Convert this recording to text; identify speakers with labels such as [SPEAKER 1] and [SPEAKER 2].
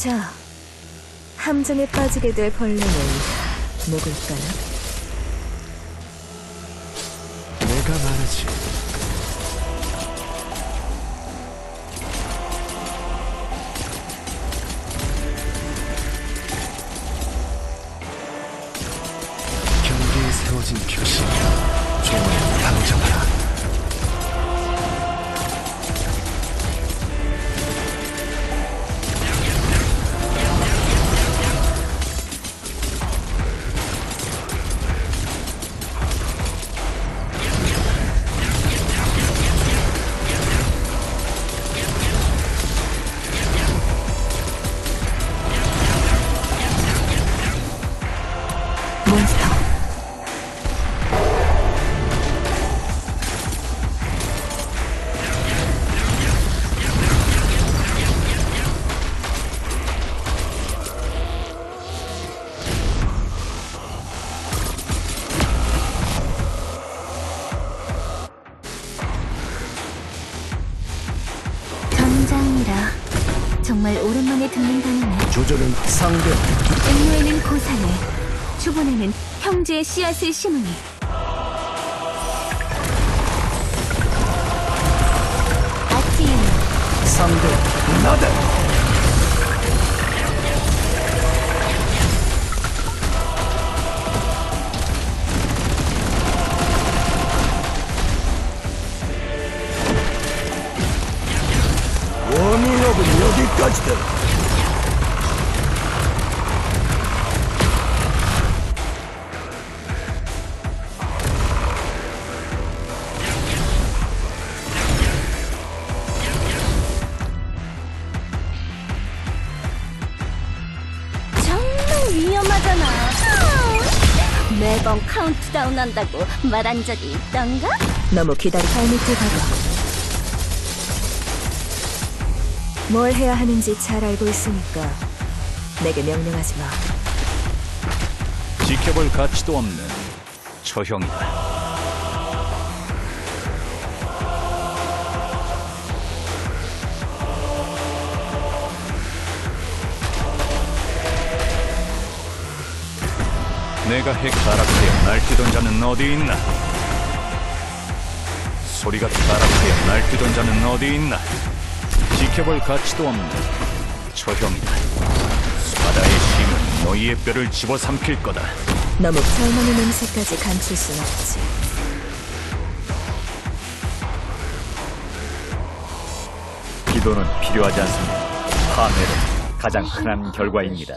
[SPEAKER 1] 자, 함정에 빠지게 될 벌레는 누굴까나?
[SPEAKER 2] 내가 말하지. 경계에 세워진 표
[SPEAKER 1] 몬스터.
[SPEAKER 3] 전장이라 정말 오랜만에 듣는 단어네.
[SPEAKER 2] 조절은 상대.
[SPEAKER 3] 음료에는 고사를, 주본에는 형제의 씨앗을 심으니 아치
[SPEAKER 2] 상대. 나다. 워밍업은 여기까지다.
[SPEAKER 3] 매번 카운트다운 한다고 말한 적이 있던가?
[SPEAKER 1] 너무 기다리 발밑에 가봐. 뭘 해야 하는지 잘 알고 있으니까 내게 명령하지 마.
[SPEAKER 4] 지켜볼 가치도 없는 처형이다. 내가 핵 타락하여 날뛰던 자는 어디 있나? 소리가 타락하여 날뛰던 자는 어디 있나? 지켜볼 가치도 없는 처형이다. 바다의 힘은 너희의 뼈를 집어삼킬 거다.
[SPEAKER 1] 너무 잘나는 냄새까지 감출 순 없지.
[SPEAKER 5] 기도는 필요하지 않습니다. 파멸은 가장 흔한 결과입니다.